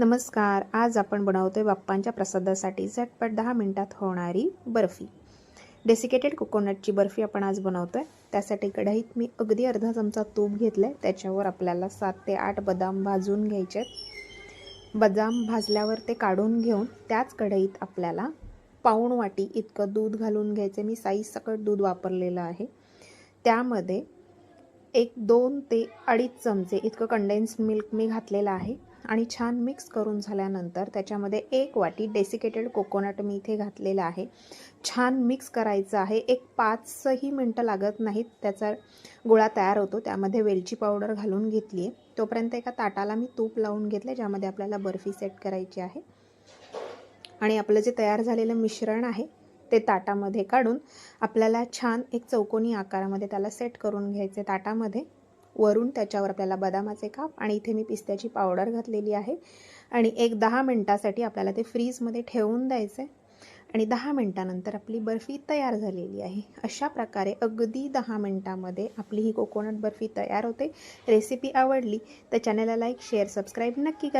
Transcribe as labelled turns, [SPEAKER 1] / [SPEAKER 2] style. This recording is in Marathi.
[SPEAKER 1] नमस्कार. आज आपण बनवतोय बाप्पांच्या प्रसादासाठी झटपट दहा मिनिटात होणारी बर्फी. डेसिकेटेड कोकोनटची बर्फी आपण आज बनवतोय. त्यासाठी कढईत मी अगदी अर्धा चमचा तूप घेतलं आहे त्याच्यावर आपल्याला सात ते आठ बदाम भाजून घ्यायचे आहेत बदाम भाजल्यावर ते काढून घेऊन त्याच कढईत आपल्याला पाऊण वाटी इतकं दूध घालून घ्यायचं मी साईज सकट दूध वापरलेलं आहे. त्यामध्ये एक दोन ते अडीच चमचे इतकं कंडेन्स मिल्क मी घातलेलं आहे. आणि छान मिक्स करून झाल्यानंतर त्याच्यामध्ये एक वाटी डेसिकेटेड कोकोनट मी इथे घातलेलं आहे. छान मिक्स करायचं आहे. एक पाचही मिनटं लागत नाहीत. त्याचा गोळा तयार होतो. त्यामध्ये वेलची पावडर घालून घेतली आहे तोपर्यंत एका ताटाला मी तूप लावून घेतलं ज्यामध्ये आपल्याला बर्फी सेट करायची आहे. आणि आपलं जे तयार झालेलं मिश्रण आहे ते ताटामध्ये काढून आपल्याला छान एक चौकोनी आकारामध्ये त्याला सेट करून घ्यायचे ताटामध्ये. वरून त्याच्यावर आपल्याला बदामाचे काप आणि इथे मी पिस्त्याची पावडर घातलेली आहे. आणि एक दहा मिनटासाठी आपल्याला ते फ्रीजमध्ये ठेवून द्यायचं आहे आणि दहा मिनटानंतर आपली बर्फी तयार झालेली आहे. अशा प्रकारे अगदी दहा मिनटामध्ये आपली ही कोकोनट बर्फी तयार होते. रेसिपी आवडली तर चॅनलला लाईक शेअर सबस्क्राईब नक्की करा.